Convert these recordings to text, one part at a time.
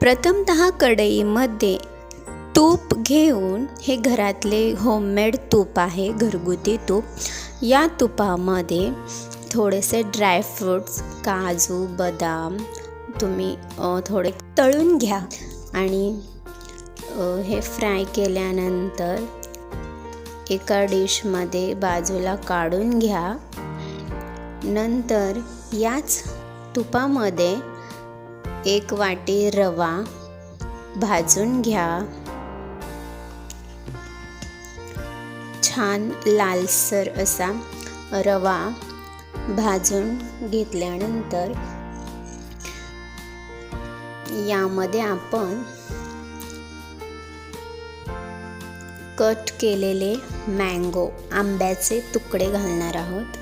प्रथमतः कढईमध्ये तूप घेऊन हे घरातले होममेड तूप आहे घरगुती तूप. या तुपामध्ये थोडेसे ड्रायफ्रूट्स काजू बदाम तुम्ही थोडे तळून घ्या. आणि हे फ्राय केल्यानंतर एका डिशमध्ये बाजूला काढून घ्या. नंतर याच तुपामध्ये एक वाटी रवा भाजून घ्या. छान लालसर असा रवा भाजून घेतल्यानंतर यामध्ये आपण कट केलेले मँगो आंब्याचे तुकडे घालणार आहोत.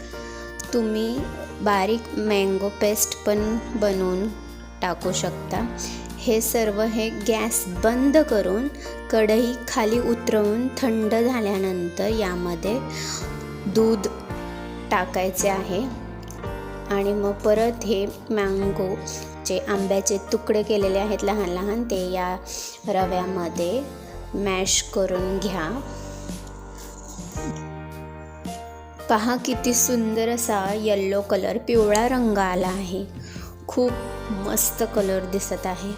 तुम्ही बारीक मँगो पेस्ट पण बनवून टाकू शकता. हे सर्व हे गॅस बंद करून कढई खाली उतरवून थंड झाल्यानंतर यामध्ये दूध टाकायचे आहे. आणि मग परत हे मँगो जे आंब्याचे तुकडे केलेले आहेत लहान लहान ते या रव्यामध्ये मॅश करून घ्या. पहा किती सुंदर असा येल्लो कलर पिवळा रंग आला आहे. खूप मस्त कलर दिसत आहे.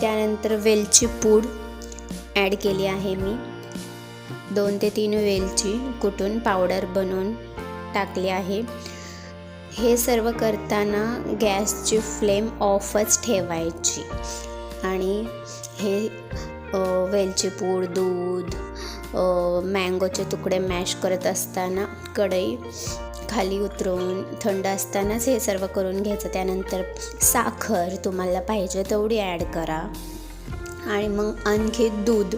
त्यानंतर वेलची पूड ॲड केली आहे मी. दोन ते तीन वेलची कुटून पावडर बनवून टाकली आहे. हे सर्व करताना गॅसची फ्लेम ऑफच ठेवायची. आणि हे वेलची पूड दूध मँगोचे तुकडे मॅश करत असताना कढई खाली उतरून थंड असतानाच हे सर्व करून घ्यायचं. त्यानंतर साखर तुम्हाला पाहिजे तेवढी ॲड करा. आणि मग आणखी दूध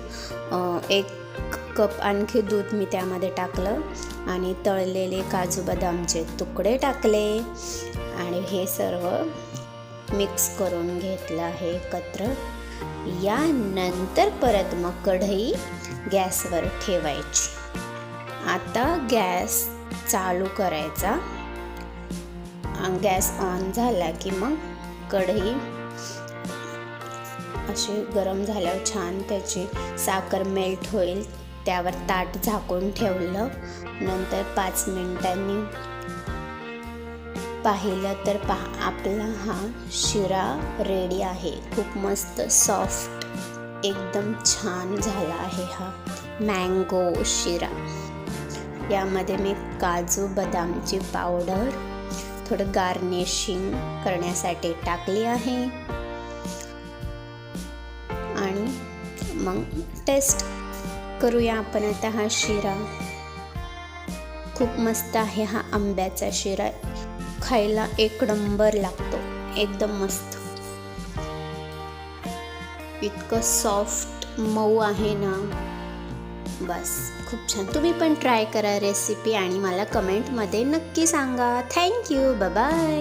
एक कप आणखी दूध मी त्यामध्ये टाकलं. आणि तळलेले काजू बदामचे तुकडे टाकले. आणि हे सर्व मिक्स करून घेतलं आहे एकत्र. यानंतर परत मग कढई गॅसवर ठेवायची. आता गॅस चालू करायचा. गॅस ऑन झाला की मग कढई अशी गरम झाल्यावर छान त्याची साखर मेल्ट होईल. त्यावर ताट झाकून ठेवलं. नंतर पाच मिनिटांनी पाहिलं तर पहा आपला हा शिरा रेडी आहे. खूप मस्त सॉफ्ट एकदम छान झाला आहे हा मँगो शिरा. यामध्ये मी काजू बदामची पावडर थोडं गार्निशिंग करण्यासाठी टाकली आहे. आणि मग टेस्ट करूया आपण आता हा शिरा. खूप मस्त आहे हा आंब्याचा शिरा. खायला एक नंबर लागतो एकदम मस्त. इतकं सॉफ्ट मऊ आहे ना. बस. खूप छान. तुम्ही पण ट्राय करा रेसिपी आणि मला कमेंटमध्ये नक्की सांगा. Thank you bye